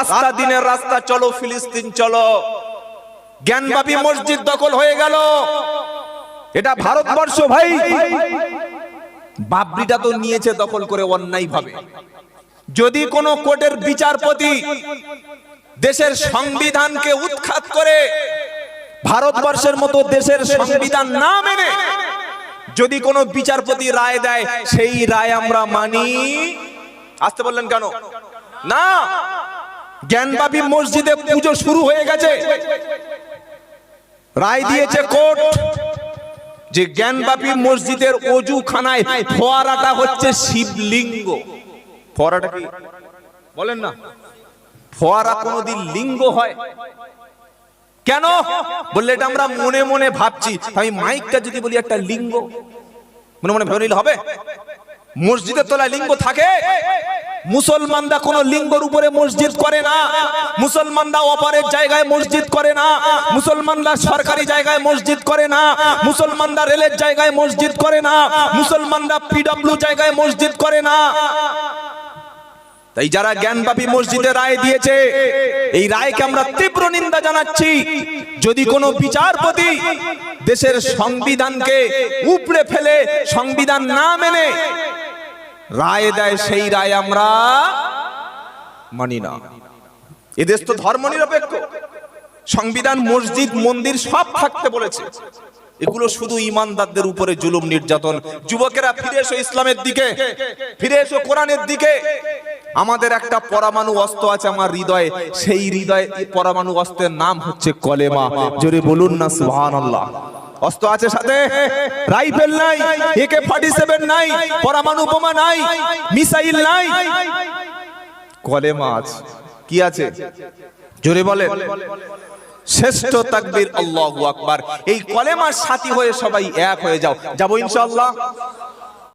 রাস্তা দিনের রাস্তা চলো ফিলিস্তিন চলো। জ্ঞানবাপী মসজিদ দখল হয়ে গেল। এটা ভারতবর্ষ ভাই। বাবরিটা তো নিয়েছে দখল করে অন্যায় ভাবে যদি কোন কোর্টের বিচারপতি দেশের সংবিধানকে উৎখাত করে ভারতবর্ষের মতো দেশের সংবিধান না মেনে যদি কোনো বিচারপতি রায় দেয় সেই রায় আমরা মানি। আসতে বললেন কেন? না। জ্ঞানবাপী মসজিদে পুজো শুরু হয়ে গেছে। রায় দিয়েছে কোর্ট যে জ্ঞানবাপী মসজিদের অজু খানায় ফোয়ারাটা হচ্ছে শিবলিঙ্গ। ফোয়ারাটা কি? বলেন না। ফোয়ারা কোনোদিন লিঙ্গ হয়। কেন? বললে এটা আমরা মনে মনে ভাবছি। আমি মাইকটা যদি বলি একটা লিঙ্গ। মনে মনে ভেবে নিলে হবে? মসজিদের তলায় লিঙ্গ থাকে। মুসলমানরা কোন লিঙ্গর উপরে মসজিদ করে না। মুসলমানরা অপারের জায়গায় মসজিদ করে না। মুসলমানরা সরকারি জায়গায় মসজিদ করে না। মুসলমানরা রেলের জায়গায় মসজিদ করে না। মুসলমানরা পিডব্লিউ জায়গায় মসজিদ করে না। তাই যারা জ্ঞানবাপী মসজিদে রায় দিয়েছে, এই রায়কে আমরা তীব্র নিন্দা জানাচ্ছি। যদি কোনো বিচারপতি দেশের সংবিধানকে উপড়ে ফেলে, সংবিধান না মেনে রায় দেয় সেই রায় আমরা মানি না। এদেশ তো ধর্ম নিরপেক্ষ। সংবিধান, মসজিদ, মন্দির সব থাকতে বলেছে। এগুলো শুধু ইমানদারদের উপরে জুলুম নির্যাতন। যুবকেরা ফিরে এসো ইসলামের দিকে। ফিরে এসো কোরআনের দিকে। আমাদের একটা পরমাণু অস্ত্র আছে আমার হৃদয়ে। সেই হৃদয়ে পরমাণু অস্ত্রের নাম হচ্ছে কলেমা। জোরে বলুন না, সুবহানাল্লাহ। অস্ত্র আছে সাথে। রাইফেল নাই একে ফর্টি সেভেন নাই, পরমাণু বোমা নাই, মিসাইল নাই। কলে মাছ কি আছে? জোরে বলে শ্রেষ্ঠ তাকবীর, আল্লাহু আকবার। এই কলেমার সাথী হয়ে সবাই এক হয়ে যাও। যাব ইনশাআল্লাহ।